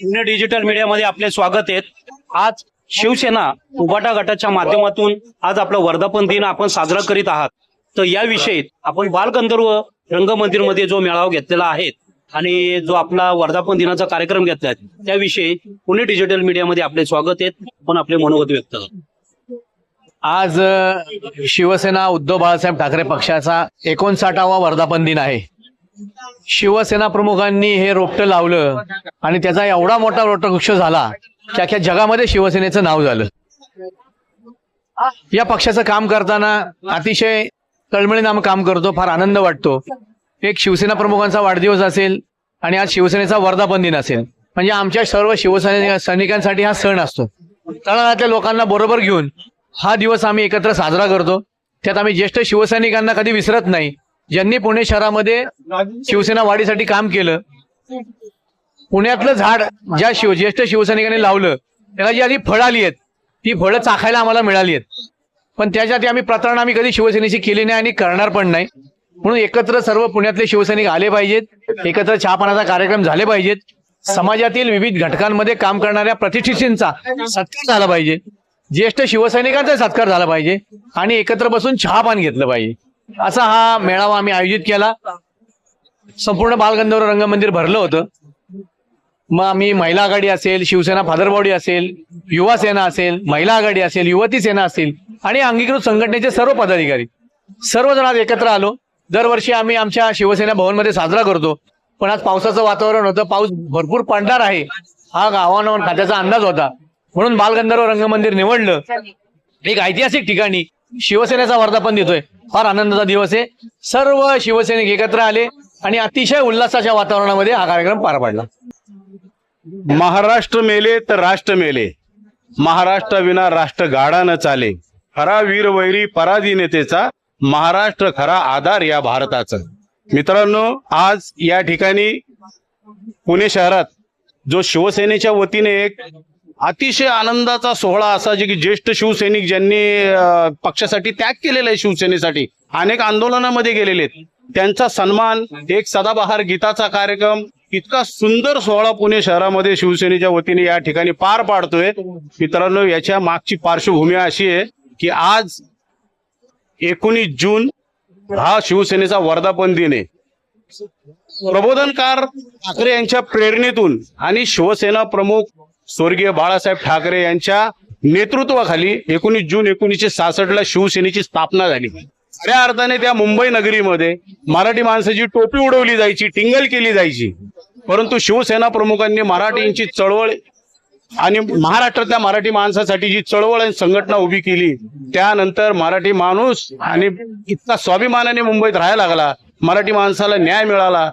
Pune digital मीडियामध्ये आपले स्वागत आहे आज शिवसेना उबाटा गटाच्या माध्यमातून आज आपला वर्धापन दिन आपण साजरा करीत आहात. तर याविषयी आपण बालगंधर्व रंगमंदिरमध्ये जो मेळावा घेतलेला आहे आणि जो आपला वर्धापन दिनाचा कार्यक्रम घेतला आहे त्याविषयी पुणे डिजिटल मीडियामध्ये आपले स्वागत आहे पण आपले मनोगत व्यक्त आज शिवसेना उद्धव बाळासाहेब ठाकरे पक्षाचा एकोणसाठावा वर्धापन दिन आहे. शिवसेना प्रमुखांनी हे रोपटं लावलं आणि त्याचा एवढा मोठा रोटवृक्ष झाला की अख्ख्या जगामध्ये शिवसेनेचं नाव झालं. या पक्षाचं काम करताना अतिशय तळमळीनं आम्ही काम करतो फार आनंद वाटतो. एक शिवसेना प्रमुखांचा वाढदिवस असेल आणि आज शिवसेनेचा वर्धापन दिन असेल. म्हणजे आमच्या सर्व शिवसेने सैनिकांसाठी हा सण असतो. तळागाळातल्या लोकांना बरोबर घेऊन हा दिवस आम्ही एकत्र साजरा करतो. त्यात आम्ही ज्येष्ठ शिवसैनिकांना कधी विसरत नाही. ज्यांनी पुणे शहरामध्ये शिवसेना वाढीसाठी काम केलं पुण्यातलं झाड ज्या शिव ज्येष्ठ शिवसैनिकांनी लावलं त्याला जी आधी फळं आली आहेत ती फळं चाखायला आम्हाला मिळाली आहेत. पण त्याच्यात आम्ही प्रतारणा आम्ही कधी शिवसेनेची केली नाही आणि करणार पण नाही. म्हणून एकत्र सर्व पुण्यातले शिवसैनिक आले पाहिजेत एकत्र चहापानाचा कार्यक्रम झाले पाहिजेत. समाजातील विविध घटकांमध्ये काम करणाऱ्या प्रतिष्ठितांचा सत्कार झाला पाहिजे. ज्येष्ठ शिवसैनिकांचा सत्कार झाला पाहिजे आणि एकत्र बसून चहापान घेतलं पाहिजे. असा हा मेळावा आम्ही आयोजित केला. संपूर्ण बालगंधर्व रंगमंदिर भरलं होतं. मग आम्ही महिला आघाडी असेल शिवसेना फादरबॉडी असेल युवा सेना असेल महिला आघाडी असेल युवती सेना असेल आणि अंगीकृत संघटनेचे सर्व पदाधिकारी. सर्वजण आज एकत्र आलो. दरवर्षी आम्ही आमच्या शिवसेना भवनमध्ये साजरा करतो. पण आज पावसाचं वातावरण होतं. पाऊस भरपूर पडणार आहे. हा हवामान खात्याचा अंदाज होता. म्हणून बालगंधर्व रंगमंदिर निवडलं. एक ऐतिहासिक ठिकाणी शिवसेनेचा वर्धापन देतोय. फार आनंदाचा दिवस आहे. सर्व शिवसैनिक एकत्र आले आणि अतिशय उल्हासाच्या वातावरणामध्ये हा कार्यक्रम पार पाडला. महाराष्ट्र मेले तर राष्ट्र मेले. महाराष्ट्र विना राष्ट्र गाडा न चाले. खरा वीरवैरी पराधीनतेचा महाराष्ट्र खरा आधार या भारताचा. मित्रांनो आज या ठिकाणी पुणे शहरात जो शिवसेनेच्या वतीने एक अतिशय आनंदाचा सोहळा असा जे की ज्येष्ठ शिवसैनिक ज्यांनी पक्षासाठी त्याग केलेला आहे शिवसेनेसाठी अनेक आंदोलनामध्ये गेलेले आहेत. त्यांचा सन्मान एक सदाबहार गीताचा कार्यक्रम इतका सुंदर सोहळा पुणे शहरामध्ये शिवसेनेच्या वतीने या ठिकाणी पार पाडतोय. मित्रांनो याच्या मागची पार्श्वभूमी अशी आहे की आज एकोणीस जून हा शिवसेनेचा वर्धापन दिन आहे. प्रबोधनकार ठाकरे यांच्या प्रेरणेतून आणि शिवसेना प्रमुख स्वर्गीय बाळासाहेब ठाकरे यांच्या नेतृत्वाखाली एकोणीस जून एकोणीसशे सहासष्ट ला शिवसेनेची स्थापना झाली. खऱ्या अर्थाने त्या मुंबई नगरीमध्ये मराठी माणसाची टोपी उडवली जायची टिंगल केली जायची. परंतु शिवसेना प्रमुखांनी मराठींची चळवळ आणि महाराष्ट्रातल्या मराठी माणसासाठी जी चळवळ आणि संघटना उभी केली त्यानंतर मराठी माणूस आणि इतका स्वाभिमानाने मुंबईत राहायला लागला मराठी माणसाला न्याय मिळाला.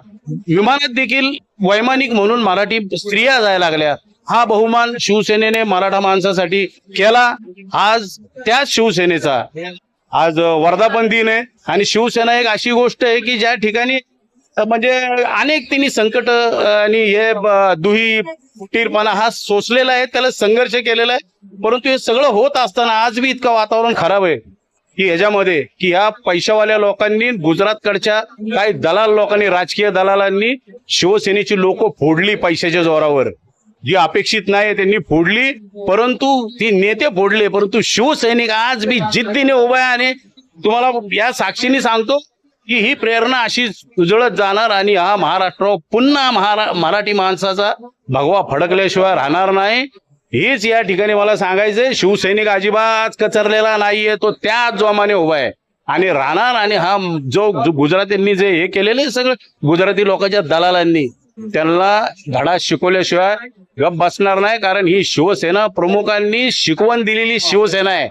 विमानात देखील वैमानिक म्हणून मराठी स्त्रिया जायला लागल्या. हा बहुमान शिवसेनेने मराठा माणसासाठी केला. आज त्याच शिवसेनेचा. आज वर्धापन दिन आहे आणि शिवसेना एक अशी गोष्ट आहे की ज्या ठिकाणी म्हणजे अनेक तिने संकट आणि हे दुही फुटीरपणा हा सोसलेला आहे त्याला संघर्ष केलेला आहे. परंतु हे सगळं होत असताना आज बी इतकं वातावरण खराब आहे. की ह्याच्यामध्ये की ह्या पैशावाल्या लोकांनी गुजरातकडच्या काही दलाल लोकांनी राजकीय दलालांनी शिवसेनेची लोक फोडली पैशाच्या जोरावर. जी अपेक्षित नाही त्यांनी फोडली. परंतु ती नेते फोडले. परंतु शिवसैनिक आज मी जिद्दीने उभा आहे आणि तुम्हाला या साक्षीने सांगतो की ही प्रेरणा अशी उजळत जाणार आणि हा महाराष्ट्र पुन्हा महारा मराठी माणसाचा भगवा फडकल्याशिवाय राहणार नाही. हेच या ठिकाणी मला सांगायचंय. शिवसैनिक अजिबात कचरलेला नाहीये. तो त्याच जोमाने उभा आहे. आणि राहणार आणि हा जो गुजरातींनी जे हे केलेले सगळं गुजराती लोकांच्या दलालांनी त्यांना धडा शिकवल्याशिवाय गप बसणार नाही कारण ही शिवसेना प्रमुखांनी शिकवण दिलेली शिवसेना आहे.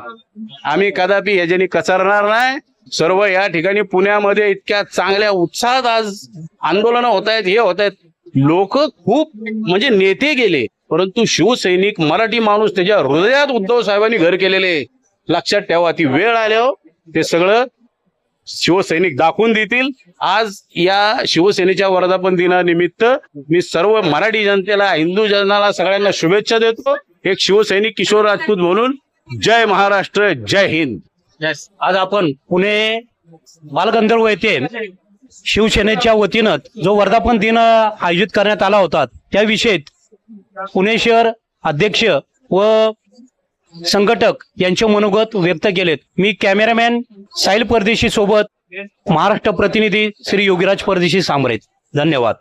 आम्ही कदापि याच्यानी कचरणार नाही. सर्व या ठिकाणी पुण्यामध्ये इतक्या चांगल्या उत्साहात आज आंदोलनं होत आहेत हे होत आहेत. लोक खूप म्हणजे नेते गेले परंतु शिवसैनिक मराठी माणूस त्याच्या हृदयात उद्धव साहेबांनी घर केलेले. लक्षात ठेवा ती वेळ आल्यावर हो. ते सगळं शिवसैनिक दाखवून देतील. आज या शिवसेनेच्या वर्धापन दिनानिमित्त मी सर्व मराठी जनतेला हिंदू जनाला सगळ्यांना शुभेच्छा देतो. एक शिवसैनिक किशोर राजपूत म्हणून जय महाराष्ट्र जय हिंद. आज आपण पुणे बालगंधर्व येथे शिवसेनेच्या वतीनं जो वर्धापन दिन आयोजित करण्यात आला होता त्याविषयी पुणे शहर अध्यक्ष व संघटक यांचे मनोगत व्यक्त केलेत. मी कॅमेरामॅन साहिल परदेशी सोबत महाराष्ट्र प्रतिनिधी श्री योगीराज परदेशी सांबरेत धन्यवाद.